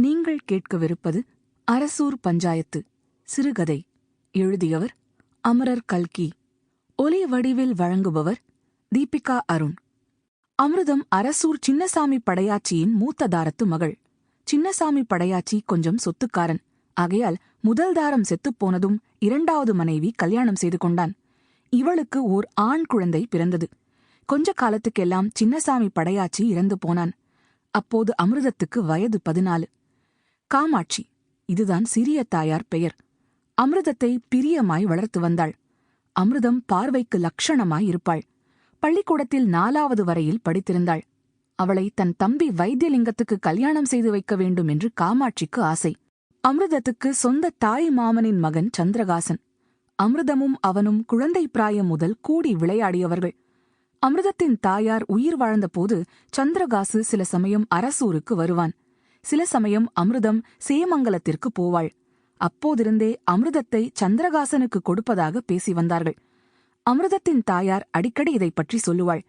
நீங்கள் கேட்கவிருப்பது அரசூர் பஞ்சாயத்து சிறுகதை. எழுதியவர் அமரர் கல்கி. ஒலி வடிவில் வழங்குபவர் தீபிகா அருண். அமிர்தம் அரசூர் சின்னசாமி படையாச்சியின் மூத்த தாரத்து மகள். சின்னசாமி படையாச்சி கொஞ்சம் சொத்துக்காரன். ஆகையால் முதல் தாரம் செத்துப் போனதும் இரண்டாவது மனைவி கல்யாணம் செய்து கொண்டான். இவளுக்கு ஓர் ஆண் குழந்தை பிறந்தது. கொஞ்ச காலத்துக்கெல்லாம் சின்னசாமி படையாச்சி இறந்து போனான். அப்போது அமிர்தத்துக்கு வயது பதினாலு. காமாட்சி இதுதான் சிறிய தாயார் பெயர். அமிர்தத்தை பிரியமாய் வளர்த்து வந்தாள். அமிர்தம் பார்வைக்கு லட்சணமாய் இருப்பாள். பள்ளிக்கூடத்தில் நாலாவது வரையில் படித்திருந்தாள். அவளை தன் தம்பி வைத்தியலிங்கத்துக்கு கல்யாணம் செய்து வைக்க வேண்டும் என்று காமாட்சிக்கு ஆசை. அமிர்தத்துக்கு சொந்த தாய் மாமனின் மகன் சந்திரகாசன். அமிர்தமும் அவனும் குழந்தை பிராயம் முதல் கூடி விளையாடியவர்கள். அமிர்தத்தின் தாயார் உயிர் வாழ்ந்தபோது சந்திரகாசு சில சமயம் அரசூருக்கு வருவான். சில சமயம் அமிர்தம் சேமங்கலத்திற்கு போவாள். அப்போதிருந்தே அமிர்தத்தை சந்திரகாசனுக்கு கொடுப்பதாக பேசி வந்தார்கள். அமிர்தத்தின் தாயார் அடிக்கடி இதைப் பற்றி சொல்லுவாள்.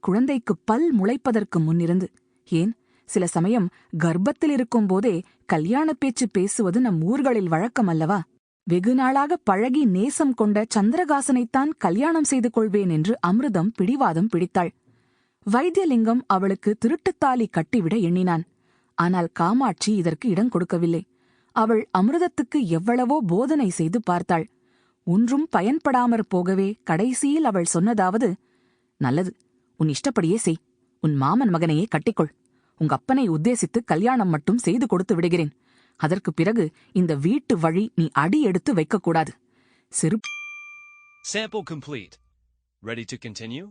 குழந்தைக்கு பல் முளைப்பதற்கு முன்னிருந்து. ஏன்? சில சமயம் கர்ப்பத்தில் இருக்கும் போதே கல்யாணப் பேச்சு பேசுவது நம் ஊர்களில் வழக்கம் அல்லவா? வெகு நாளாக பழகி நேசம் கொண்ட சந்திரகாசனைத்தான் கல்யாணம் செய்து கொள்வேன் என்று அமிர்தம் பிடிவாதம் பிடித்தாள். வைத்தியலிங்கம் அவளுக்கு திருட்டுத்தாலி கட்டிவிட எண்ணினான். ஆனால் காமாட்சி இதற்கு இடம் கொடுக்கவில்லை. அவள் அமிர்தத்துக்கு எவ்வளவோ போதனை செய்து பார்த்தாள். ஒன்றும் பயன்படாமற் போகவே கடைசியில் அவள் சொன்னதாவது நல்லது உன் இஷ்டப்படியே செய். உன் மாமன் மகனையே கட்டிக்கொள். உங்க அப்பனை உத்தேசித்து கல்யாணம் மட்டும் செய்து கொடுத்து விடுகிறேன். அதற்குப் பிறகு இந்த வீட்டு வழி நீ அடி எடுத்து வைக்கக்கூடாது சிறு Sample complete. Ready to continue?